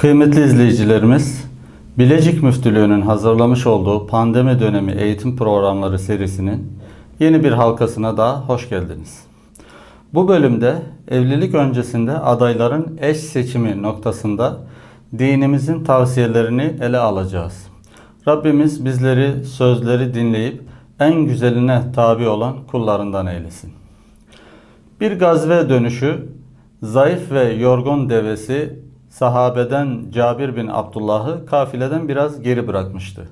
Kıymetli izleyicilerimiz, Bilecik Müftülüğü'nün hazırlamış olduğu pandemi dönemi eğitim programları serisinin yeni bir halkasına daha hoş geldiniz. Bu bölümde evlilik öncesinde adayların eş seçimi noktasında dinimizin tavsiyelerini ele alacağız. Rabbimiz bizleri sözleri dinleyip en güzeline tabi olan kullarından eylesin. Bir gazve dönüşü zayıf ve yorgun devesi sahabeden Cabir bin Abdullah'ı kafileden biraz geri bırakmıştı.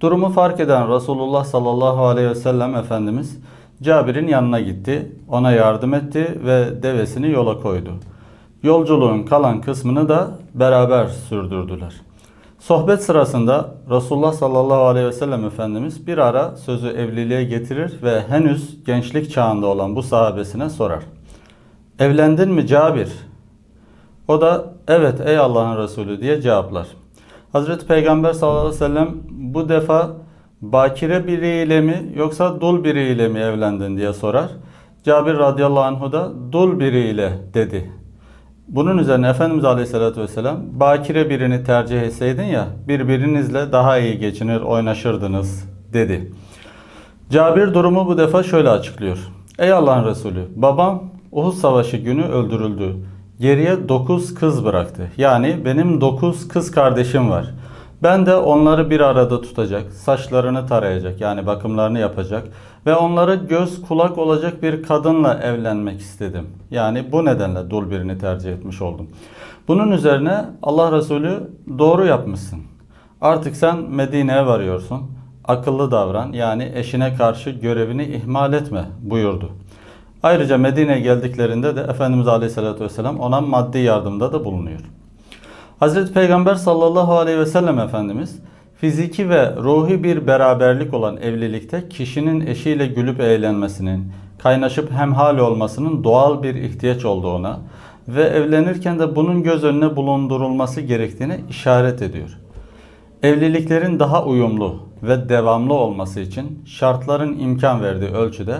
Durumu fark eden Resulullah sallallahu aleyhi ve sellem Efendimiz Cabir'in yanına gitti, ona yardım etti ve devesini yola koydu. Yolculuğun kalan kısmını da beraber sürdürdüler. Sohbet sırasında Resulullah sallallahu aleyhi ve sellem Efendimiz bir ara sözü evliliğe getirir ve henüz gençlik çağında olan bu sahabesine sorar. Evlendin mi Cabir? O da evet ey Allah'ın Resulü diye cevaplar. Hazreti Peygamber sallallahu aleyhi ve sellem bu defa bakire biriyle mi yoksa dul biriyle mi evlendin diye sorar. Cabir radıyallahu anhu da dul biriyle dedi. Bunun üzerine Efendimiz Aleyhisselatü Vesselam bakire birini tercih etseydin ya birbirinizle daha iyi geçinir oynaşırdınız dedi. Cabir durumu bu defa şöyle açıklıyor. Ey Allah'ın Resulü babam Uhud Savaşı günü öldürüldü. Geriye 9 kız bıraktı. Yani benim 9 kız kardeşim var. Ben de onları bir arada tutacak, saçlarını tarayacak yani bakımlarını yapacak ve onlara göz kulak olacak bir kadınla evlenmek istedim. Yani bu nedenle dul birini tercih etmiş oldum. Bunun üzerine Allah Resulü doğru yapmışsın. Artık sen Medine'ye varıyorsun. Akıllı davran yani eşine karşı görevini ihmal etme buyurdu. Ayrıca Medine'ye geldiklerinde de Efendimiz Aleyhisselatü Vesselam ona maddi yardımda da bulunuyor. Hazreti Peygamber sallallahu aleyhi ve sellem Efendimiz fiziki ve ruhi bir beraberlik olan evlilikte kişinin eşiyle gülüp eğlenmesinin, kaynaşıp hemhal olmasının doğal bir ihtiyaç olduğuna ve evlenirken de bunun göz önüne bulundurulması gerektiğine işaret ediyor. Evliliklerin daha uyumlu ve devamlı olması için şartların imkan verdiği ölçüde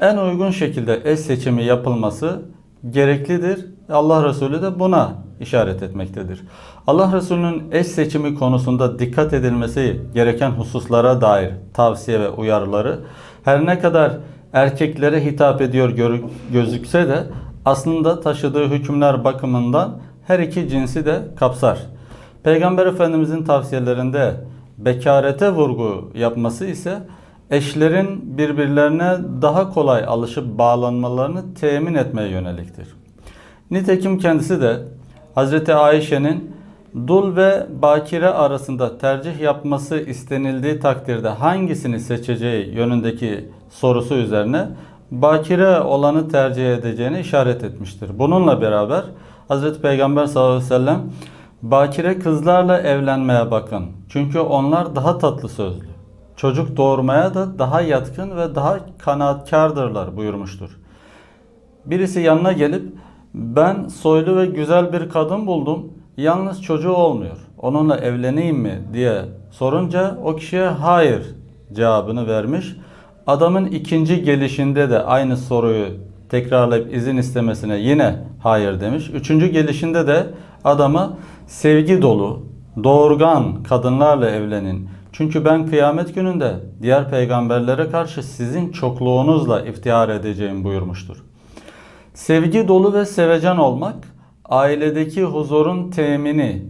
en uygun şekilde eş seçimi yapılması gereklidir. Allah Resulü de buna işaret etmektedir. Allah Resulü'nün eş seçimi konusunda dikkat edilmesi gereken hususlara dair tavsiye ve uyarıları her ne kadar erkeklere hitap ediyor gözükse de aslında taşıdığı hükümler bakımından her iki cinsi de kapsar. Peygamber Efendimizin tavsiyelerinde bekarete vurgu yapması ise eşlerin birbirlerine daha kolay alışıp bağlanmalarını temin etmeye yöneliktir. Nitekim kendisi de Hazreti Ayşe'nin dul ve bakire arasında tercih yapması istenildiği takdirde hangisini seçeceği yönündeki sorusu üzerine bakire olanı tercih edeceğini işaret etmiştir. Bununla beraber Hazreti Peygamber sallallahu aleyhi ve sellem bakire kızlarla evlenmeye bakın. Çünkü onlar daha tatlı sözlü. Çocuk doğurmaya da daha yatkın ve daha kanaatkardırlar buyurmuştur. Birisi yanına gelip ben soylu ve güzel bir kadın buldum. Yalnız çocuğu olmuyor. Onunla evleneyim mi diye sorunca o kişiye hayır cevabını vermiş. Adamın ikinci gelişinde de aynı soruyu tekrarlayıp izin istemesine yine hayır demiş. Üçüncü gelişinde de adama sevgi dolu, doğurgan kadınlarla evlenin. Çünkü ben kıyamet gününde diğer peygamberlere karşı sizin çokluğunuzla iftihar edeceğim buyurmuştur. Sevgi dolu ve sevecen olmak, ailedeki huzurun temini,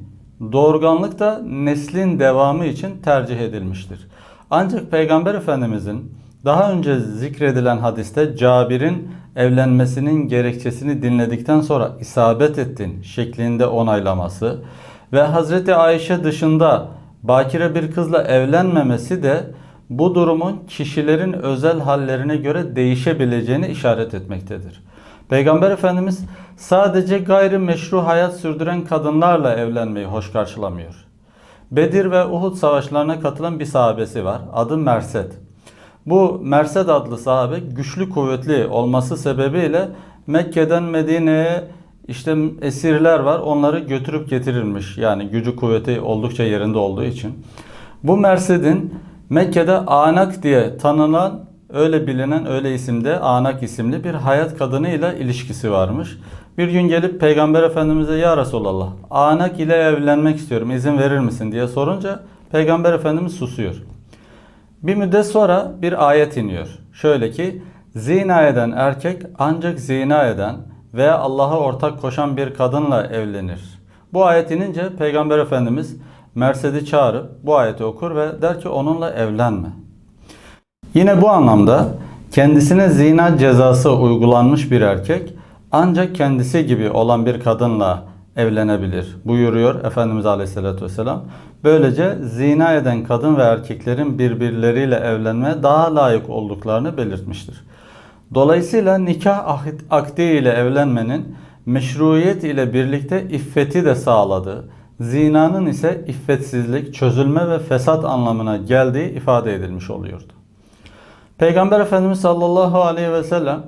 doğurganlık da neslin devamı için tercih edilmiştir. Ancak Peygamber Efendimizin daha önce zikredilen hadiste Cabir'in evlenmesinin gerekçesini dinledikten sonra isabet ettin şeklinde onaylaması ve Hazreti Ayşe dışında bakire bir kızla evlenmemesi de bu durumun kişilerin özel hallerine göre değişebileceğini işaret etmektedir. Peygamber Efendimiz sadece gayri meşru hayat sürdüren kadınlarla evlenmeyi hoş karşılamıyor. Bedir ve Uhud savaşlarına katılan bir sahabesi var. Adı Mersed. Bu Mersed adlı sahabe güçlü kuvvetli olması sebebiyle Mekke'den Medine'ye işte esirler var. Onları götürüp getirilmiş. Yani gücü kuvveti oldukça yerinde olduğu için. Bu Mersed'in Mekke'de Anak diye tanınan öyle bilinen öyle isimde Anak isimli bir hayat kadınıyla ilişkisi varmış. Bir gün gelip Peygamber Efendimiz'e ya Resulallah anak ile evlenmek istiyorum izin verir misin diye sorunca Peygamber Efendimiz susuyor. Bir müddet sonra bir ayet iniyor. Şöyle ki zina eden erkek ancak zina eden veya Allah'a ortak koşan bir kadınla evlenir. Bu ayet inince Peygamber Efendimiz Mersed'i çağırıp bu ayeti okur ve der ki onunla evlenme. Yine bu anlamda kendisine zina cezası uygulanmış bir erkek ancak kendisi gibi olan bir kadınla evlenebilir buyuruyor Efendimiz Aleyhisselatü Vesselam. Böylece zina eden kadın ve erkeklerin birbirleriyle evlenmeye daha layık olduklarını belirtmiştir. Dolayısıyla nikah akdi ile evlenmenin meşruiyet ile birlikte iffeti de sağladığı, zinanın ise iffetsizlik, çözülme ve fesat anlamına geldiği ifade edilmiş oluyordu. Peygamber Efendimiz sallallahu aleyhi ve sellem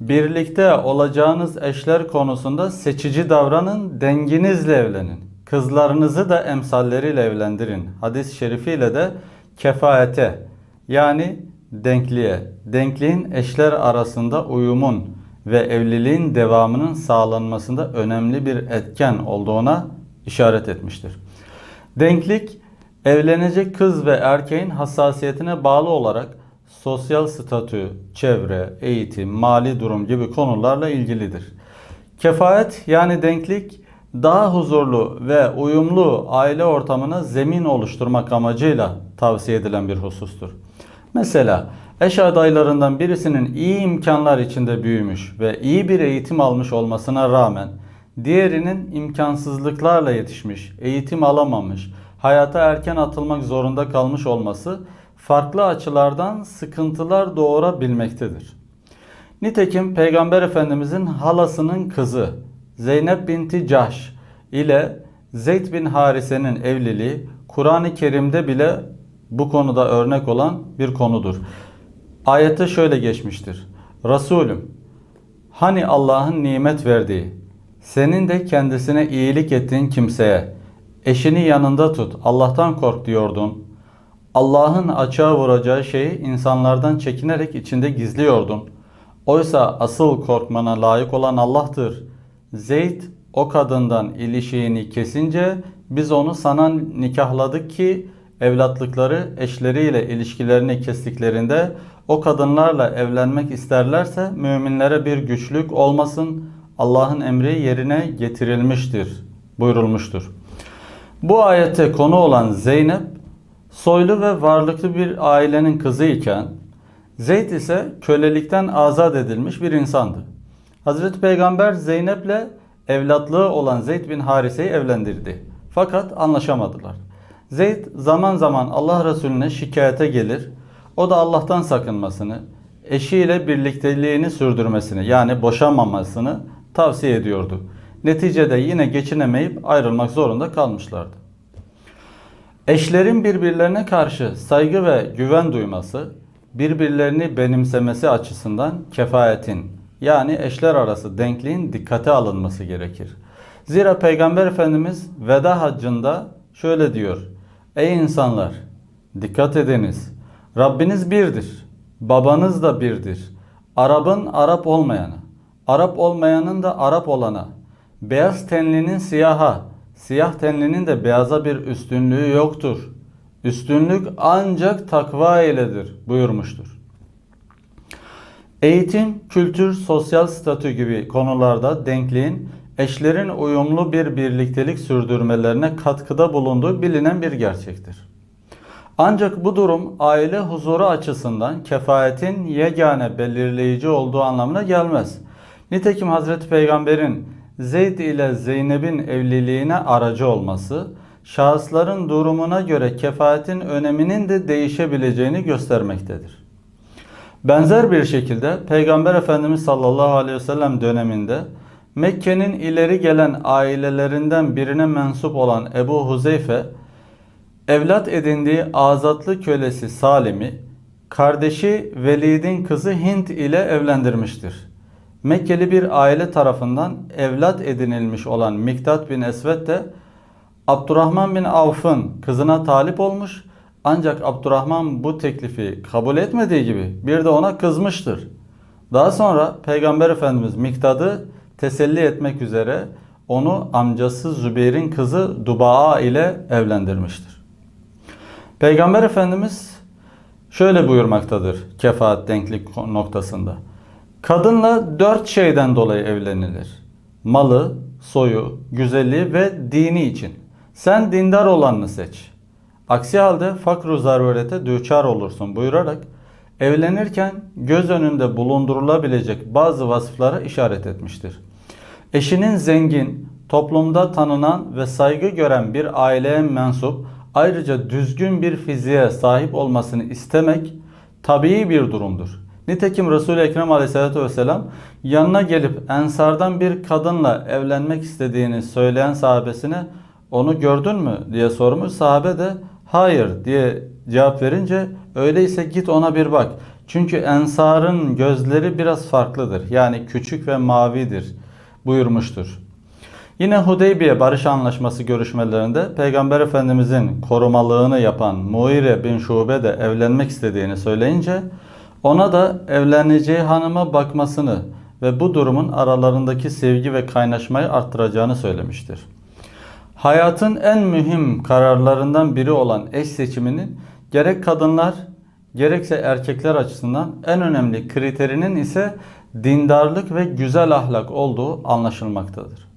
birlikte olacağınız eşler konusunda seçici davranın, denginizle evlenin. Kızlarınızı da emsalleriyle evlendirin. Hadis-i şerifiyle de kefaete yani denkliğe, denkliğin eşler arasında uyumun ve evliliğin devamının sağlanmasında önemli bir etken olduğuna işaret etmiştir. Denklik evlenecek kız ve erkeğin hassasiyetine bağlı olarak sosyal statü, çevre, eğitim, mali durum gibi konularla ilgilidir. Kefaet yani denklik daha huzurlu ve uyumlu aile ortamına zemin oluşturmak amacıyla tavsiye edilen bir husustur. Mesela eş adaylarından birisinin iyi imkanlar içinde büyümüş ve iyi bir eğitim almış olmasına rağmen diğerinin imkansızlıklarla yetişmiş, eğitim alamamış, hayata erken atılmak zorunda kalmış olması farklı açılardan sıkıntılar doğurabilmektedir. Nitekim Peygamber Efendimizin halasının kızı Zeynep binti Cahş ile Zeyd bin Harise'nin evliliği Kur'an-ı Kerim'de bile bu konuda örnek olan bir konudur. Ayette şöyle geçmiştir. Resulüm hani Allah'ın nimet verdiği senin de kendisine iyilik ettiğin kimseye eşini yanında tut Allah'tan kork diyordun. Allah'ın açığa vuracağı şeyi insanlardan çekinerek içinde gizliyordun. Oysa asıl korkmana layık olan Allah'tır. Zeyd o kadından ilişiğini kesince biz onu sana nikahladık ki evlatlıkları eşleriyle ilişkilerini kestiklerinde o kadınlarla evlenmek isterlerse müminlere bir güçlük olmasın. Allah'ın emri yerine getirilmiştir buyurulmuştur. Bu ayette konu olan Zeynep soylu ve varlıklı bir ailenin kızı iken Zeyd ise kölelikten azat edilmiş bir insandı. Hazreti Peygamber Zeynep'le evlatlığı olan Zeyd bin Harise'yi evlendirdi. Fakat anlaşamadılar. Zeyd zaman zaman Allah Resulüne şikayete gelir. O da Allah'tan sakınmasını, eşiyle birlikteliğini sürdürmesini yani boşanmamasını tavsiye ediyordu. Neticede yine geçinemeyip ayrılmak zorunda kalmışlardı. Eşlerin birbirlerine karşı saygı ve güven duyması, birbirlerini benimsemesi açısından kefayetin yani eşler arası denkliğin dikkate alınması gerekir. Zira Peygamber Efendimiz veda haccında şöyle diyor. Ey insanlar! Dikkat ediniz. Rabbiniz birdir. Babanız da birdir. Arap'ın Arap olmayana, Arap olmayanın da Arap olana, beyaz tenlinin siyaha, siyah tenlinin de beyaza bir üstünlüğü yoktur. Üstünlük ancak takva iledir buyurmuştur. Eğitim, kültür, sosyal statü gibi konularda denkliğin eşlerin uyumlu bir birliktelik sürdürmelerine katkıda bulunduğu bilinen bir gerçektir. Ancak bu durum aile huzuru açısından kefayetin yegane belirleyici olduğu anlamına gelmez. Nitekim Hazreti Peygamber'in Zeyd ile Zeynep'in evliliğine aracı olması, şahısların durumuna göre kefayetin öneminin de değişebileceğini göstermektedir. Benzer bir şekilde Peygamber Efendimiz sallallahu aleyhi ve sellem döneminde Mekke'nin ileri gelen ailelerinden birine mensup olan Ebu Huzeyfe, evlat edindiği azatlı kölesi Salim'i, kardeşi Velid'in kızı Hint ile evlendirmiştir. Mekkeli bir aile tarafından evlat edinilmiş olan Miktat bin Esved de Abdurrahman bin Avf'ın kızına talip olmuş ancak Abdurrahman bu teklifi kabul etmediği gibi bir de ona kızmıştır. Daha sonra Peygamber Efendimiz Miktad'ı teselli etmek üzere onu amcası Zübeyir'in kızı Dubaa ile evlendirmiştir. Peygamber Efendimiz şöyle buyurmaktadır kefaat denklik noktasında. Kadınla dört şeyden dolayı evlenilir. Malı, soyu, güzelliği ve dini için. Sen dindar olanını seç. Aksi halde fakru zarurete düçar olursun buyurarak evlenirken göz önünde bulundurulabilecek bazı vasıflara işaret etmiştir. Eşinin zengin, toplumda tanınan ve saygı gören bir aileye mensup ayrıca düzgün bir fiziğe sahip olmasını istemek tabii bir durumdur. Nitekim Resul-i Ekrem Aleyhisselatü Vesselam yanına gelip ensardan bir kadınla evlenmek istediğini söyleyen sahabesine onu gördün mü diye sormuş. Sahabe de hayır diye cevap verince öyleyse git ona bir bak. Çünkü ensarın gözleri biraz farklıdır. Yani küçük ve mavidir buyurmuştur. Yine Hudeybiye Barış Anlaşması görüşmelerinde Peygamber Efendimizin korumalığını yapan Muire bin Şube de evlenmek istediğini söyleyince ona da evleneceği hanıma bakmasını ve bu durumun aralarındaki sevgi ve kaynaşmayı arttıracağını söylemiştir. Hayatın en mühim kararlarından biri olan eş seçiminin gerek kadınlar gerekse erkekler açısından en önemli kriterinin ise dindarlık ve güzel ahlak olduğu anlaşılmaktadır.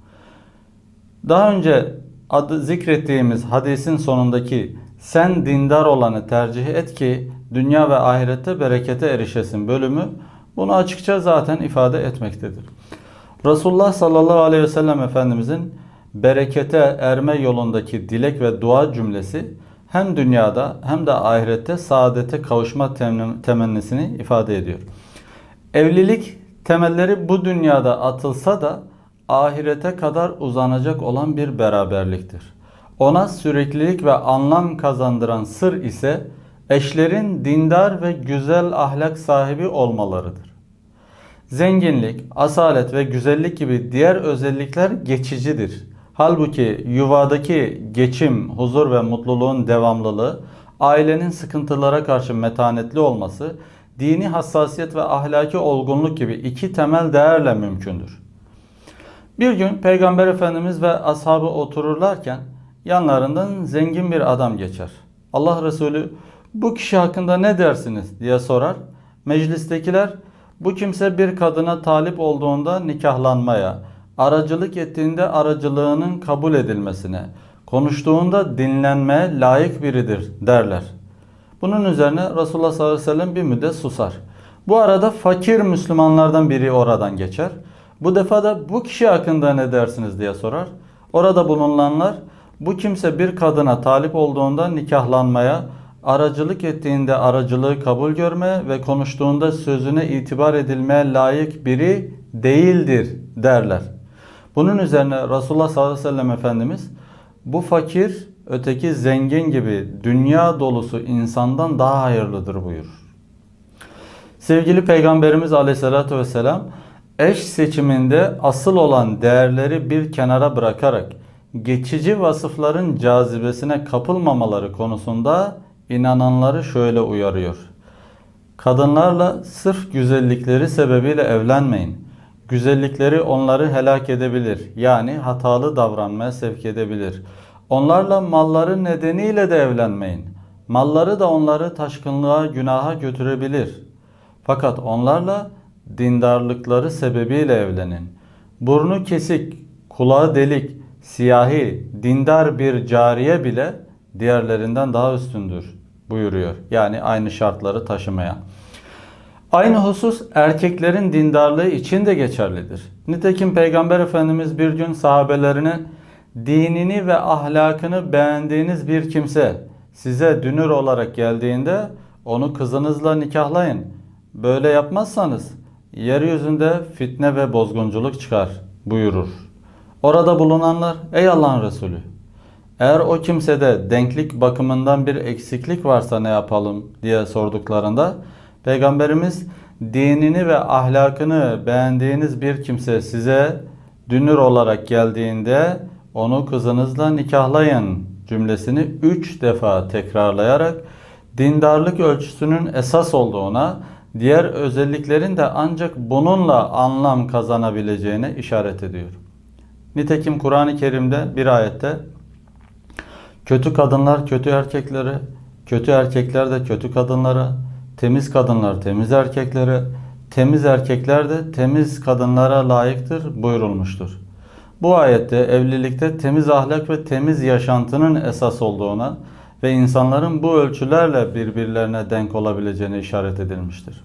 Daha önce adı zikrettiğimiz hadisin sonundaki sen dindar olanı tercih et ki dünya ve ahirette berekete erişesin bölümü bunu açıkça zaten ifade etmektedir. Resulullah sallallahu aleyhi ve sellem Efendimizin berekete erme yolundaki dilek ve dua cümlesi hem dünyada hem de ahirette saadete kavuşma temennisini ifade ediyor. Evlilik temelleri bu dünyada atılsa da ahirete kadar uzanacak olan bir beraberliktir. Ona süreklilik ve anlam kazandıran sır ise eşlerin dindar ve güzel ahlak sahibi olmalarıdır. Zenginlik, asalet ve güzellik gibi diğer özellikler geçicidir. Halbuki yuvadaki geçim, huzur ve mutluluğun devamlılığı, ailenin sıkıntılara karşı metanetli olması, dini hassasiyet ve ahlaki olgunluk gibi iki temel değerle mümkündür. Bir gün Peygamber Efendimiz ve ashabı otururlarken yanlarından zengin bir adam geçer. Allah Resulü bu kişi hakkında ne dersiniz diye sorar. Meclistekiler bu kimse bir kadına talip olduğunda nikahlanmaya, aracılık ettiğinde aracılığının kabul edilmesine, konuştuğunda dinlenmeye layık biridir derler. Bunun üzerine Resulullah sallallahu aleyhi ve sellem bir müddet susar. Bu arada fakir Müslümanlardan biri oradan geçer. Bu defa da bu kişi hakkında ne dersiniz diye sorar. Orada bulunanlar bu kimse bir kadına talip olduğunda nikahlanmaya, aracılık ettiğinde aracılığı kabul görme ve konuştuğunda sözüne itibar edilmeye layık biri değildir derler. Bunun üzerine Resulullah sallallahu aleyhi ve sellem Efendimiz bu fakir öteki zengin gibi dünya dolusu insandan daha hayırlıdır buyurur. Sevgili Peygamberimiz aleyhissalatü vesselam eş seçiminde asıl olan değerleri bir kenara bırakarak geçici vasıfların cazibesine kapılmamaları konusunda inananları şöyle uyarıyor. Kadınlarla sırf güzellikleri sebebiyle evlenmeyin. Güzellikleri onları helak edebilir. Yani hatalı davranmaya sevk edebilir. Onlarla malları nedeniyle de evlenmeyin. Malları da onları taşkınlığa, günaha götürebilir. Fakat onlarla dindarlıkları sebebiyle evlenin. Burnu kesik, kulağı delik, siyahi, dindar bir cariye bile diğerlerinden daha üstündür buyuruyor. Yani aynı şartları taşımaya. Aynı husus erkeklerin dindarlığı için de geçerlidir. Nitekim Peygamber Efendimiz bir gün sahabelerine dinini ve ahlakını beğendiğiniz bir kimse size dünür olarak geldiğinde onu kızınızla nikahlayın. Böyle yapmazsanız yeryüzünde fitne ve bozgunculuk çıkar buyurur. Orada bulunanlar ey Allah'ın Resulü eğer o kimsede denklik bakımından bir eksiklik varsa ne yapalım diye sorduklarında Peygamberimiz dinini ve ahlakını beğendiğiniz bir kimse size dünür olarak geldiğinde onu kızınızla nikahlayın cümlesini üç defa tekrarlayarak dindarlık ölçüsünün esas olduğuna, diğer özelliklerin de ancak bununla anlam kazanabileceğine işaret ediyor. Nitekim Kur'an-ı Kerim'de bir ayette kötü kadınlar kötü erkekleri, kötü erkekler de kötü kadınları, temiz kadınlar temiz erkekleri, temiz erkekler de temiz kadınlara layıktır buyurulmuştur. Bu ayette evlilikte temiz ahlak ve temiz yaşantının esas olduğuna ve insanların bu ölçülerle birbirlerine denk olabileceğine işaret edilmiştir.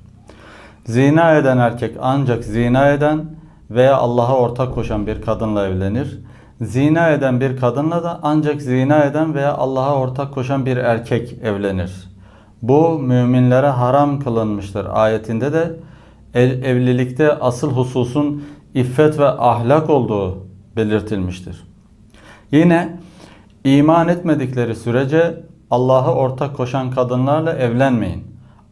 Zina eden erkek ancak zina eden veya Allah'a ortak koşan bir kadınla evlenir. Zina eden bir kadınla da ancak zina eden veya Allah'a ortak koşan bir erkek evlenir. Bu müminlere haram kılınmıştır. Ayetinde de ev- evlilikte asıl hususun iffet ve ahlak olduğu belirtilmiştir. Yine iman etmedikleri sürece Allah'a ortak koşan kadınlarla evlenmeyin.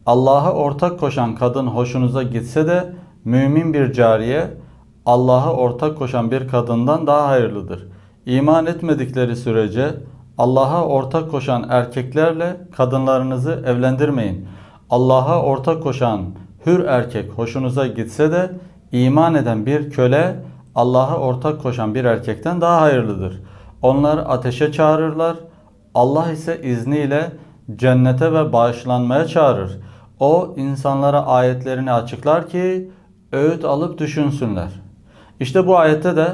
Allah'a ortak koşan kadın hoşunuza gitse de mümin bir cariye Allah'a ortak koşan bir kadından daha hayırlıdır. İman etmedikleri sürece Allah'a ortak koşan erkeklerle kadınlarınızı evlendirmeyin. Allah'a ortak koşan hür erkek hoşunuza gitse de iman eden bir köle Allah'a ortak koşan bir erkekten daha hayırlıdır. Onlar ateşe çağırırlar. Allah ise izniyle cennete ve bağışlanmaya çağırır. O insanlara ayetlerini açıklar ki öğüt alıp düşünsünler. İşte bu ayette de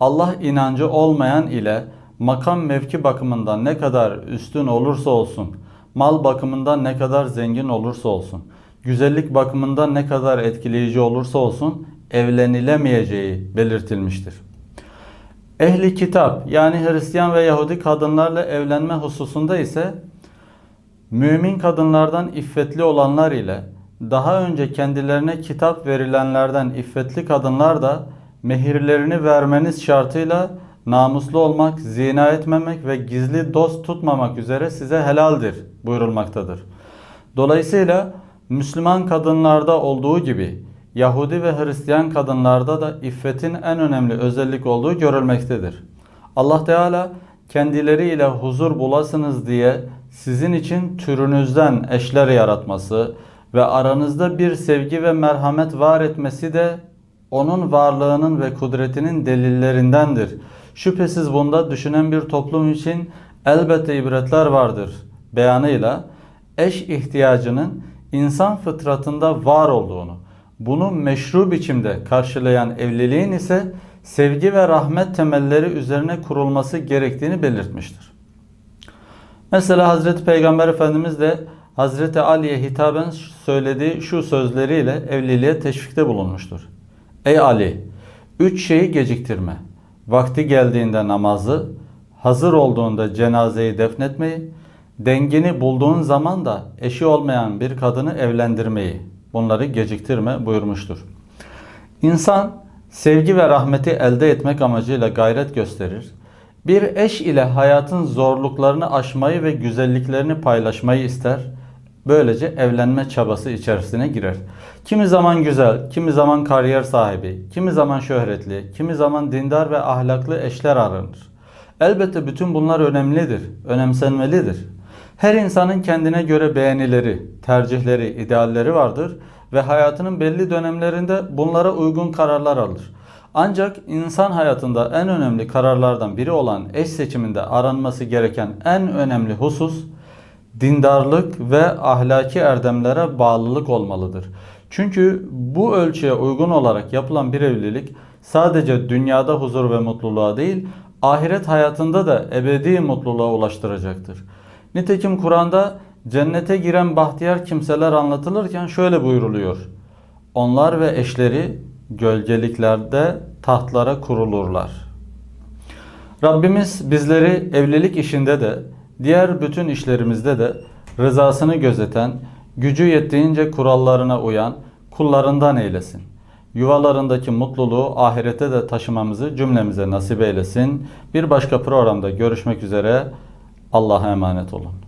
Allah inancı olmayan ile makam mevki bakımından ne kadar üstün olursa olsun, mal bakımından ne kadar zengin olursa olsun, güzellik bakımından ne kadar etkileyici olursa olsun evlenilemeyeceği belirtilmiştir. Ehli kitap yani Hristiyan ve Yahudi kadınlarla evlenme hususunda ise mümin kadınlardan iffetli olanlar ile daha önce kendilerine kitap verilenlerden iffetli kadınlar da mehirlerini vermeniz şartıyla namuslu olmak, zina etmemek ve gizli dost tutmamak üzere size helaldir buyurulmaktadır. Dolayısıyla Müslüman kadınlarda olduğu gibi Yahudi ve Hristiyan kadınlarda da iffetin en önemli özellik olduğu görülmektedir. Allah Teala kendileriyle huzur bulasınız diye sizin için türünüzden eşler yaratması ve aranızda bir sevgi ve merhamet var etmesi de onun varlığının ve kudretinin delillerindendir. Şüphesiz bunda düşünen bir toplum için elbette ibretler vardır beyanıyla eş ihtiyacının insan fıtratında var olduğunu, bunu meşru biçimde karşılayan evliliğin ise sevgi ve rahmet temelleri üzerine kurulması gerektiğini belirtmiştir. Mesela Hazreti Peygamber Efendimiz de Hazreti Ali'ye hitaben söylediği şu sözleriyle evliliğe teşvikte bulunmuştur. Ey Ali! Üç şeyi geciktirme. Vakti geldiğinde namazı, hazır olduğunda cenazeyi defnetmeyi, dengini bulduğun zaman da eşi olmayan bir kadını evlendirmeyi, bunları geciktirme buyurmuştur. İnsan sevgi ve rahmeti elde etmek amacıyla gayret gösterir. Bir eş ile hayatın zorluklarını aşmayı ve güzelliklerini paylaşmayı ister. Böylece evlenme çabası içerisine girer. Kimi zaman güzel, kimi zaman kariyer sahibi, kimi zaman şöhretli, kimi zaman dindar ve ahlaklı eşler aranır. Elbette bütün bunlar önemlidir, önemsenmelidir. Her insanın kendine göre beğenileri, tercihleri, idealleri vardır ve hayatının belli dönemlerinde bunlara uygun kararlar alır. Ancak insan hayatında en önemli kararlardan biri olan eş seçiminde aranması gereken en önemli husus dindarlık ve ahlaki erdemlere bağlılık olmalıdır. Çünkü bu ölçüye uygun olarak yapılan bir evlilik sadece dünyada huzur ve mutluluğa değil, ahiret hayatında da ebedi mutluluğa ulaştıracaktır. Nitekim Kur'an'da cennete giren bahtiyar kimseler anlatılırken şöyle buyruluyor. Onlar ve eşleri gölgeliklerde tahtlara kurulurlar. Rabbimiz bizleri evlilik işinde de diğer bütün işlerimizde de rızasını gözeten, gücü yettiğince kurallarına uyan kullarından eylesin. Yuvalarındaki mutluluğu ahirete de taşımamızı cümlemize nasip eylesin. Bir başka programda görüşmek üzere. Allah'a emanet olun.